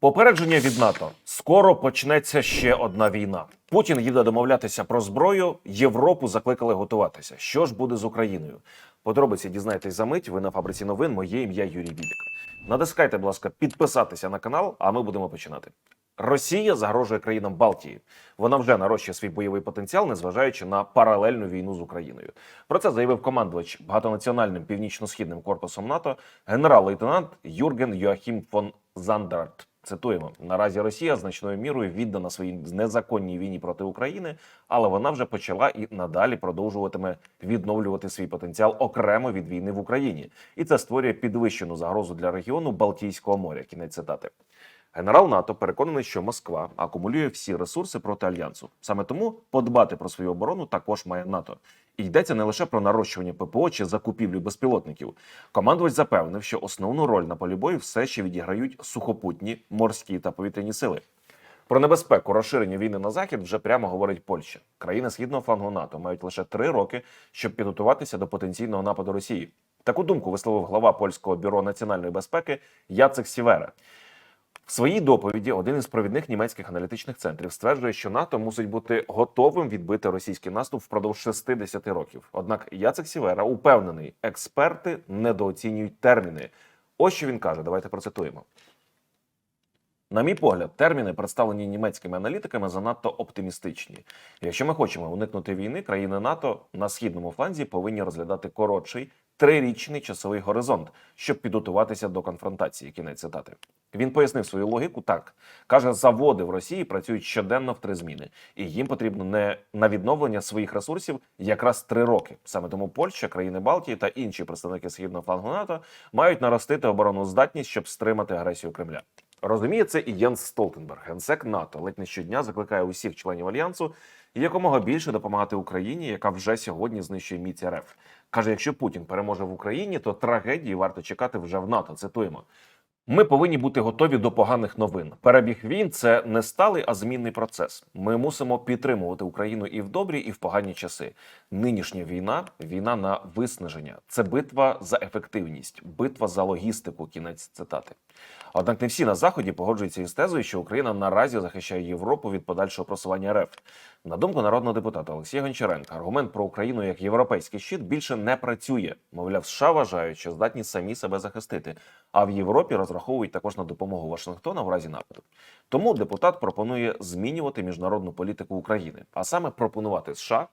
Попередження від НАТО скоро почнеться ще одна війна. Путін їде домовлятися про зброю. Європу закликали готуватися. Що ж буде з Україною? Подробиці дізнайтесь за мить. Ви на фабриці новин. Моє ім'я Юрій Бібік. Натискайте, будь ласка, підписатися на канал, а ми будемо починати. Росія загрожує країнам Балтії. Вона вже нарощує свій бойовий потенціал, незважаючи на паралельну війну з Україною. Про це заявив командувач багатонаціональним північно-східним корпусом НАТО генерал-лейтенант Юрген Йоахім фон Зандарт. Цитуємо: наразі Росія значною мірою віддана своїй незаконній війні проти України, але вона вже почала і надалі продовжуватиме відновлювати свій потенціал окремо від війни в Україні, і це створює підвищену загрозу для регіону Балтійського моря. Кінець цитати. Генерал НАТО переконаний, що Москва акумулює всі ресурси проти альянсу. Саме тому подбати про свою оборону також має НАТО. Йдеться не лише про нарощування ППО чи закупівлю безпілотників. Командувач запевнив, що основну роль на полі бою все ще відіграють сухопутні, морські та повітряні сили. Про небезпеку розширення війни на захід вже прямо говорить Польща. Країни східного флангу НАТО мають лише три роки, щоб підготуватися до потенційного нападу Росії. Таку думку висловив глава польського бюро національної безпеки Яцек Сівера. В своїй доповіді один із провідних німецьких аналітичних центрів стверджує, що НАТО мусить бути готовим відбити російський наступ впродовж 60 років. Однак Яцек Сівера упевнений, експерти недооцінюють терміни. Ось що він каже. Давайте процитуємо. На мій погляд, терміни, представлені німецькими аналітиками, занадто оптимістичні. Якщо ми хочемо уникнути війни, країни НАТО на східному фланзі повинні розглядати коротший трирічний часовий горизонт, щоб підготуватися до конфронтації. Кінець цитати. Він пояснив свою логіку так: каже, заводи в Росії працюють щоденно в три зміни, і їм потрібно не на відновлення своїх ресурсів якраз три роки. Саме тому Польща, країни Балтії та інші представники східного флангу НАТО мають наростити оборонну здатність, щоб стримати агресію Кремля. Розуміє це і Єнс Столтенберг, генсек НАТО, ледь не щодня закликає усіх членів альянсу якомога більше допомагати Україні, яка вже сьогодні знищує міць РФ. Каже, якщо Путін переможе в Україні, то трагедії варто чекати вже в НАТО. Цитуємо. Ми повинні бути готові до поганих новин. Перебіг війн це не сталий, а змінний процес. Ми мусимо підтримувати Україну і в добрі, і в погані часи. Нинішня війна війна на виснаження. Це битва за ефективність, битва за логістику. Кінець цитати. Однак не всі на заході погоджуються із тезою, що Україна наразі захищає Європу від подальшого просування РФ. На думку народного депутата Олексія Гончаренка, аргумент про Україну як європейський щит більше не працює. Мовляв, США вважають, що здатні самі себе захистити, а в Європі розраховують також на допомогу Вашингтона в разі нападу. Тому депутат пропонує змінювати міжнародну політику України, а саме пропонувати США,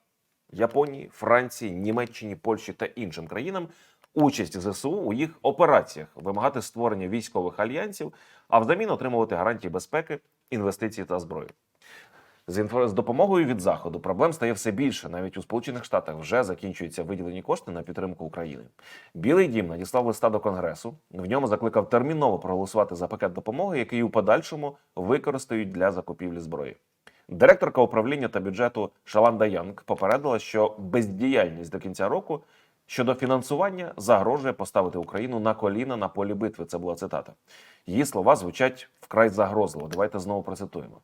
Японії, Франції, Німеччині, Польщі та іншим країнам участь ЗСУ у їх операціях, вимагати створення військових альянсів, а взамін отримувати гарантії безпеки, інвестиції та зброю. З інфо- допомогою від заходу проблем стає все більше. Навіть у Сполучених Штатах вже закінчуються виділені кошти на підтримку України. Білий дім надіслав листа до конгресу. В ньому закликав терміново проголосувати за пакет допомоги, який у подальшому використають для закупівлі зброї. Директорка управління та бюджету Шаланда Янг попередила, що бездіяльність до кінця року щодо фінансування загрожує поставити Україну на коліна на полі битви. Це була цитата. Її слова звучать вкрай загрозливо. Давайте знову процитуємо.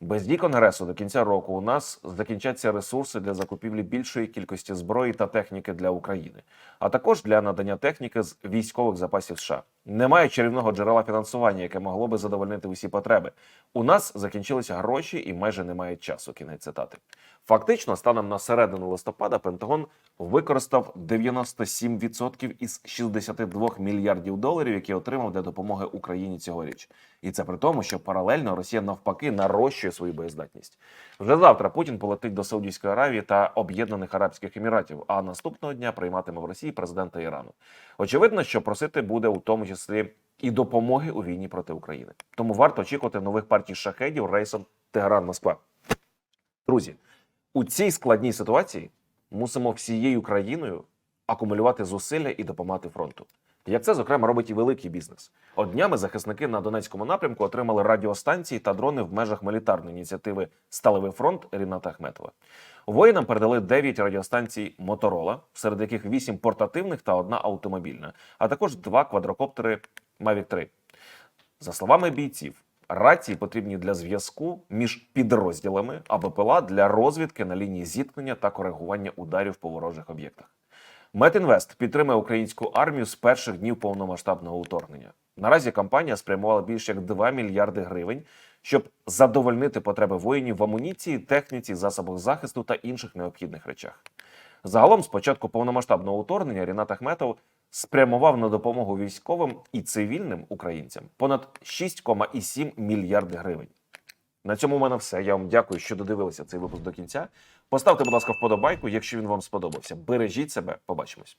Без дій конгресу до кінця року у нас закінчаться ресурси для закупівлі більшої кількості зброї та техніки для України, а також для надання техніки з військових запасів США. Немає чарівного джерела фінансування, яке могло би задовольнити усі потреби. У нас закінчилися гроші і майже немає часу. Кінець цитати. Фактично, станом на середину листопада, Пентагон використав 97% із 62 мільярдів доларів, які отримав для допомоги Україні цьогоріч. І це при тому, що паралельно Росія навпаки нарощує свою боєздатність. Вже завтра Путін полетить до Саудівської Аравії та Об'єднаних Арабських Еміратів, а наступного дня прийматиме в Росії президента Ірану. Очевидно, що просити буде у тому числі і допомоги у війні проти України. Тому варто очікувати нових партій шахедів рейсом Тегеран-Москва. Друзі, у цій складній ситуації мусимо всією країною акумулювати зусилля і допомагати фронту. Як це, зокрема, робить і великий бізнес. От захисники на Донецькому напрямку отримали радіостанції та дрони в межах мілітарної ініціативи Сталевий фронт Ріната Ахметова. Воїнам передали 9 радіостанцій Моторола, серед яких 8 портативних та одна автомобільна, а також два квадрокоптери Mavic 3. За словами бійців, рації потрібні для зв'язку між підрозділами, а БПЛА для розвідки на лінії зіткнення та коригування ударів по ворожих об'єктах. Метінвест підтримує українську армію з перших днів повномасштабного вторгнення. Наразі компанія спрямувала більше як 2 мільярди гривень, щоб задовольнити потреби воїнів в амуніції, техніці, засобах захисту та інших необхідних речах. Загалом, з початку повномасштабного вторгнення, Рінат Ахметов спрямував на допомогу військовим і цивільним українцям понад 6,7 мільярди гривень. На цьому в мене все. Я вам дякую, що додивилися цей випуск до кінця. Поставте, будь ласка, вподобайку, якщо він вам сподобався. Бережіть себе, побачимось.